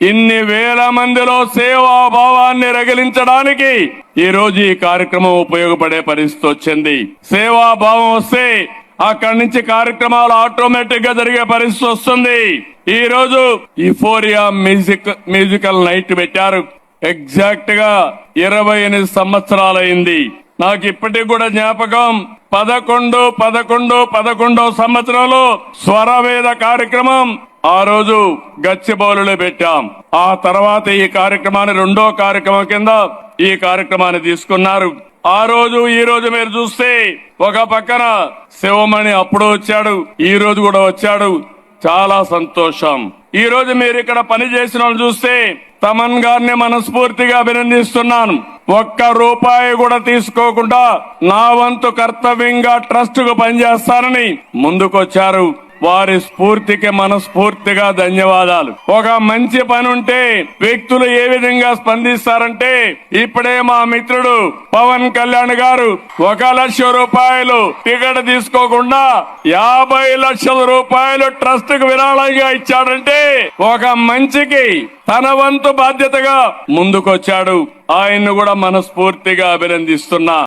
ఇన్ని వేల మందిలో సేవా భావాన్ని రగిలించడానికి ఈ రోజు ఈ కార్యక్రమం ఉపయోగపడే పరిస్థితి వచ్చింది. సేవా భావం వస్తే అక్కడి నుంచి కార్యక్రమాలు ఆటోమేటిక్గా జరిగే పరిస్థితి వస్తుంది. ఈ రోజు ఇఫోరియా మ్యూజిక్ మ్యూజికల్ నైట్ పెట్టారు. ఎగ్జాక్ట్గా ఇరవై ఎనిమిది సంవత్సరాలైంది. నాకు ఇప్పటికి కూడా జ్ఞాపకం పదకొండు పదకొండు పదకొండో సంవత్సరంలో స్వరవేద కార్యక్రమం ఆ రోజు గచ్చిబౌలులో పెట్టాం. ఆ తర్వాత ఈ కార్యక్రమాన్ని రెండో కార్యక్రమం కింద ఈ కార్యక్రమాన్ని తీసుకున్నారు. ఆ రోజు ఈ రోజు మీరు చూస్తే ఒక పక్కన శివమణి అప్పుడు వచ్చాడు ఈ రోజు కూడా వచ్చాడు. చాలా సంతోషం. ఈ రోజు మీరు ఇక్కడ పని చేసిన వాళ్ళు చూస్తే తమన్ గారిని మనస్ఫూర్తిగా అభినందిస్తున్నాను. ఒక్క రూపాయి కూడా తీసుకోకుండా నా వంతు కర్తవ్యంగా ట్రస్ట్కు పనిచేస్తానని ముందుకొచ్చారు. వారి స్ఫూర్తికి మనస్ఫూర్తిగా ధన్యవాదాలు. ఒక మంచి పని ఉంటే వ్యక్తులు ఏ విధంగా స్పందిస్తారంటే ఇప్పుడే మా మిత్రుడు పవన్ కళ్యాణ్ గారు ఒక లక్ష రూపాయలు టికెట్ తీసుకోకుండా యాభై లక్షల రూపాయలు ట్రస్ట్కు విరాళంగా ఇచ్చాడంటే ఒక మంచికి తన వంతు బాధ్యతగా ముందుకొచ్చాడు. ఆయన్ను కూడా మనస్ఫూర్తిగా అభినందిస్తున్నా.